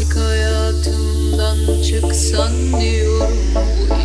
Artık hayatımdan çıksan diyorum Bu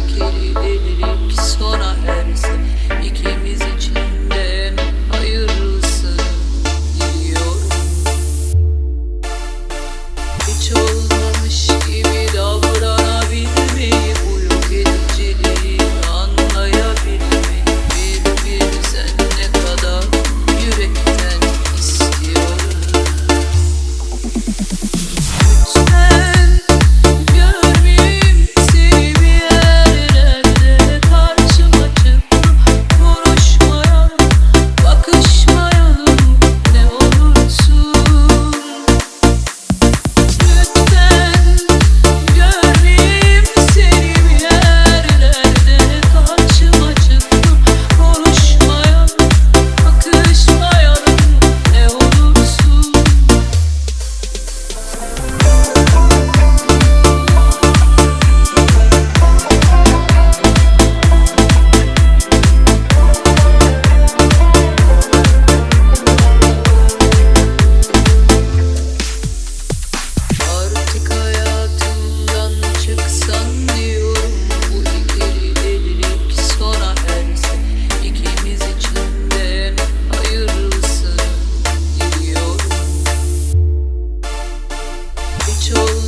to